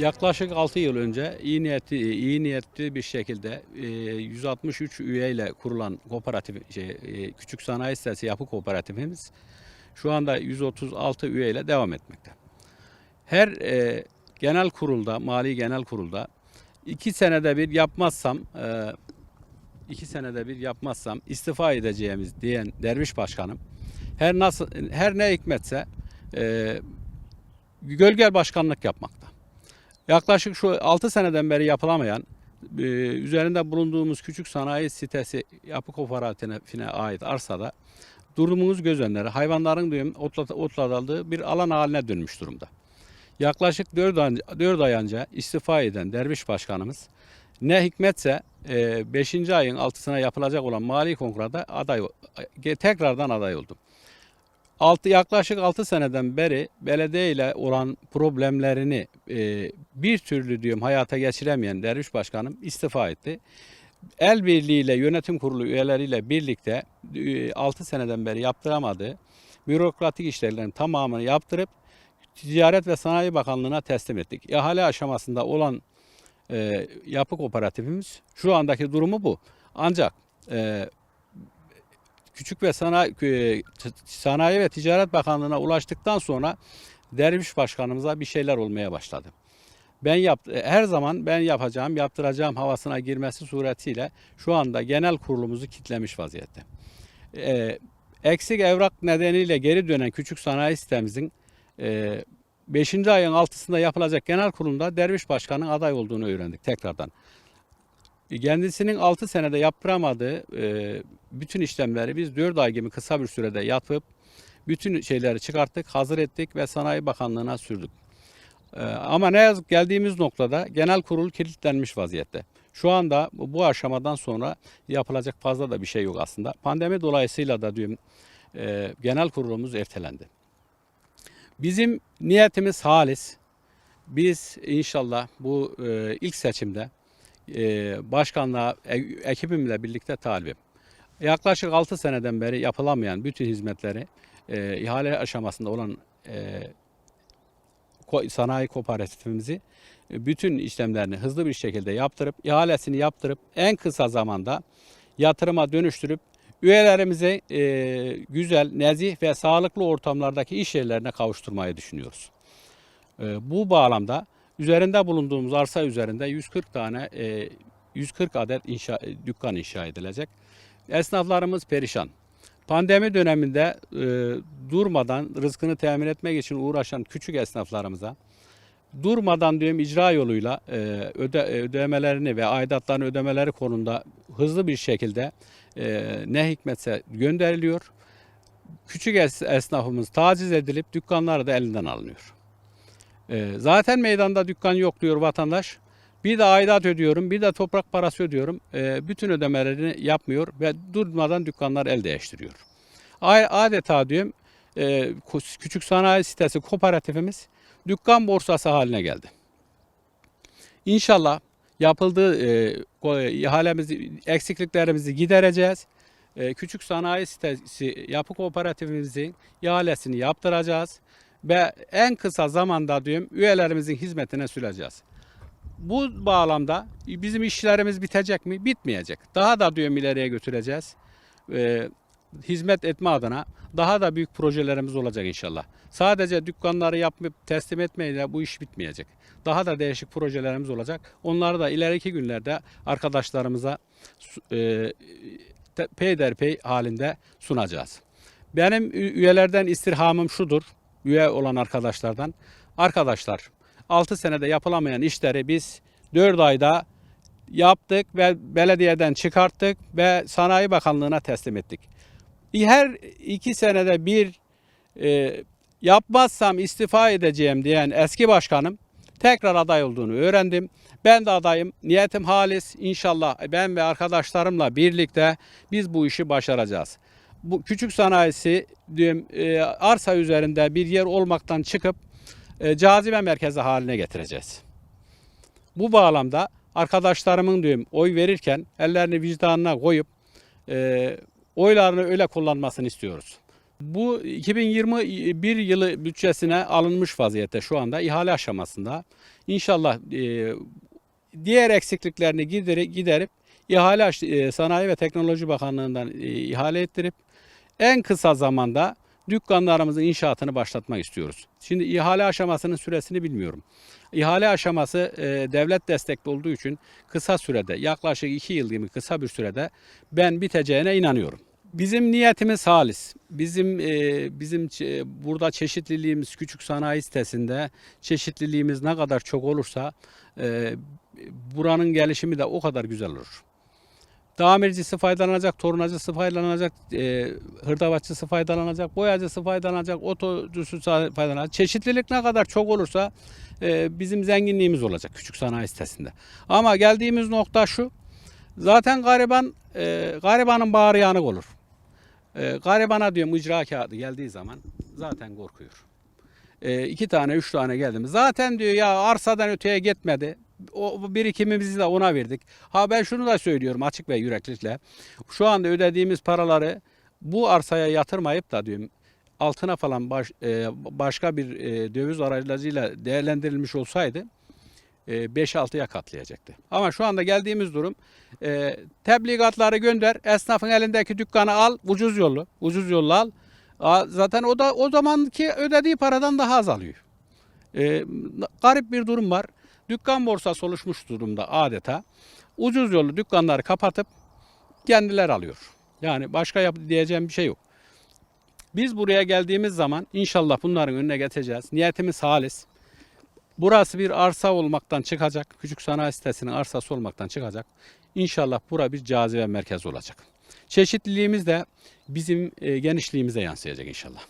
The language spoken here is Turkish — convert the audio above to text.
Yaklaşık 6 yıl önce iyi niyetli, iyi niyetli bir şekilde e, 163 üyeyle kurulan kooperatif, şey, e, küçük sanayi sitesi yapı kooperatifimiz şu anda 136 üyeyle devam etmekte. Her e, genel kurulda, mali genel kurulda iki senede bir yapmazsam, e, iki senede bir yapmazsam istifa edeceğimiz diyen derviş başkanım her nasıl her ne hikmetse e, gölgel başkanlık yapmakta. Yaklaşık şu 6 seneden beri yapılamayan e, üzerinde bulunduğumuz küçük sanayi sitesi yapı kooperatifine ait arsada durumumuz göz önleri hayvanların diyorum otla, otlatıldığı bir alan haline dönmüş durumda. Yaklaşık 4 ay, 4 ay önce istifa eden derviş başkanımız ne hikmetse 5. ayın altısına yapılacak olan mali konkurada aday e, tekrardan aday oldum. Altı, yaklaşık 6 seneden beri belediye ile olan problemlerini e, bir türlü diyorum hayata geçiremeyen Derviş Başkanım istifa etti. El birliğiyle yönetim kurulu üyeleriyle birlikte 6 seneden beri yaptıramadığı bürokratik işlerinin tamamını yaptırıp Ticaret ve Sanayi Bakanlığı'na teslim ettik. İhale aşamasında olan e, yapı kooperatifimiz şu andaki durumu bu. Ancak e, Küçük ve Sanayi, e, Sanayi ve Ticaret Bakanlığı'na ulaştıktan sonra Derviş Başkanımıza bir şeyler olmaya başladı. Ben yap, her zaman ben yapacağım, yaptıracağım havasına girmesi suretiyle şu anda genel kurulumuzu kitlemiş vaziyette. Ee, eksik evrak nedeniyle geri dönen küçük sanayi sitemizin 5. ayın altısında yapılacak genel kurulunda Derviş Başkan'ın aday olduğunu öğrendik tekrardan. Kendisinin 6 senede yaptıramadığı e, bütün işlemleri biz 4 ay gibi kısa bir sürede yapıp bütün şeyleri çıkarttık, hazır ettik ve Sanayi Bakanlığı'na sürdük. E, ama ne yazık geldiğimiz noktada genel kurul kilitlenmiş vaziyette. Şu anda bu aşamadan sonra yapılacak fazla da bir şey yok aslında. Pandemi dolayısıyla da diyorum e, genel kurulumuz ertelendi. Bizim niyetimiz halis. Biz inşallah bu e, ilk seçimde e, başkanlığa e, ekibimle birlikte talibim. Yaklaşık 6 seneden beri yapılamayan bütün hizmetleri e, ihale aşamasında olan sanayi kooperatifimizi bütün işlemlerini hızlı bir şekilde yaptırıp ihalesini yaptırıp en kısa zamanda yatırıma dönüştürüp üyelerimizi e, güzel, nezih ve sağlıklı ortamlardaki iş yerlerine kavuşturmayı düşünüyoruz. E, bu bağlamda üzerinde bulunduğumuz arsa üzerinde 140 tane e, 140 adet inşa, e, dükkan inşa edilecek. Esnaflarımız perişan. Pandemi döneminde e, durmadan rızkını temin etmek için uğraşan küçük esnaflarımıza durmadan diyorum icra yoluyla e, öde, ödemelerini ve aidatlarını ödemeleri konusunda hızlı bir şekilde e, ne hikmetse gönderiliyor. Küçük es, esnafımız taciz edilip dükkanları da elinden alınıyor. E, zaten meydanda dükkan yok diyor vatandaş. Bir de aidat ödüyorum, bir de toprak parası ödüyorum. E, bütün ödemelerini yapmıyor ve durmadan dükkanlar el değiştiriyor. Adeta diyorum e, küçük sanayi sitesi kooperatifimiz dükkan borsası haline geldi. İnşallah yapıldığı e, ihalemizi, eksikliklerimizi gidereceğiz. E, küçük sanayi sitesi yapı kooperatifimizin ihalesini yaptıracağız ve en kısa zamanda diyorum üyelerimizin hizmetine süreceğiz. Bu bağlamda bizim işlerimiz bitecek mi? Bitmeyecek. Daha da diyorum ileriye götüreceğiz. E, hizmet etme adına daha da büyük projelerimiz olacak inşallah. Sadece dükkanları yapıp teslim etmeyle bu iş bitmeyecek. Daha da değişik projelerimiz olacak. Onları da ileriki günlerde arkadaşlarımıza e, peyderpey halinde sunacağız. Benim üyelerden istirhamım şudur. Üye olan arkadaşlardan. Arkadaşlar 6 senede yapılamayan işleri biz 4 ayda yaptık ve belediyeden çıkarttık ve Sanayi Bakanlığı'na teslim ettik. Her iki senede bir e, yapmazsam istifa edeceğim diyen eski başkanım tekrar aday olduğunu öğrendim. Ben de adayım. Niyetim halis. İnşallah ben ve arkadaşlarımla birlikte biz bu işi başaracağız. Bu küçük sanayisi diyorum e, arsa üzerinde bir yer olmaktan çıkıp e, cazibe merkezi haline getireceğiz. Bu bağlamda arkadaşlarımın diyorum oy verirken ellerini vicdanına koyup e, oylarını öyle kullanmasını istiyoruz. Bu 2021 yılı bütçesine alınmış vaziyette şu anda ihale aşamasında. İnşallah e, diğer eksikliklerini gideri- giderip ihale e, Sanayi ve Teknoloji Bakanlığı'ndan e, ihale ettirip en kısa zamanda dükkanlarımızın inşaatını başlatmak istiyoruz. Şimdi ihale aşamasının süresini bilmiyorum. İhale aşaması e, devlet destekli olduğu için kısa sürede yaklaşık 2 yıl gibi kısa bir sürede ben biteceğine inanıyorum. Bizim niyetimiz halis. Bizim e, bizim ç- burada çeşitliliğimiz küçük sanayi sitesinde çeşitliliğimiz ne kadar çok olursa e, buranın gelişimi de o kadar güzel olur. Tamircisi faydalanacak, tornacısı faydalanacak, e, hırdavatçısı faydalanacak, boyacısı faydalanacak, otocusu faydalanacak. Çeşitlilik ne kadar çok olursa e, bizim zenginliğimiz olacak küçük sanayi sitesinde. Ama geldiğimiz nokta şu, zaten gariban, e, garibanın bağrı yanık olur. E, garibana diyorum icra kağıdı geldiği zaman zaten korkuyor. E, iki tane, üç tane geldi? Zaten diyor ya arsadan öteye gitmedi. O birikimimizi de ona verdik. Ha ben şunu da söylüyorum açık ve yüreklilikle. Şu anda ödediğimiz paraları bu arsaya yatırmayıp da diyorum altına falan baş, e, başka bir e, döviz aracılığıyla değerlendirilmiş olsaydı e, 5-6'ya katlayacaktı. Ama şu anda geldiğimiz durum e, tebligatları gönder, esnafın elindeki dükkanı al, ucuz yollu, ucuz yolla al. Aa, Zaten o da o zamanki ödediği paradan daha az alıyor. E, garip bir durum var. Dükkan borsası oluşmuş durumda adeta. Ucuz yollu dükkanları kapatıp kendiler alıyor. Yani başka yap diyeceğim bir şey yok. Biz buraya geldiğimiz zaman inşallah bunların önüne geçeceğiz. Niyetimiz halis. Burası bir arsa olmaktan çıkacak. Küçük sanayi sitesinin arsası olmaktan çıkacak. İnşallah bura bir cazibe merkezi olacak. Çeşitliliğimiz de bizim e, genişliğimize yansıyacak inşallah.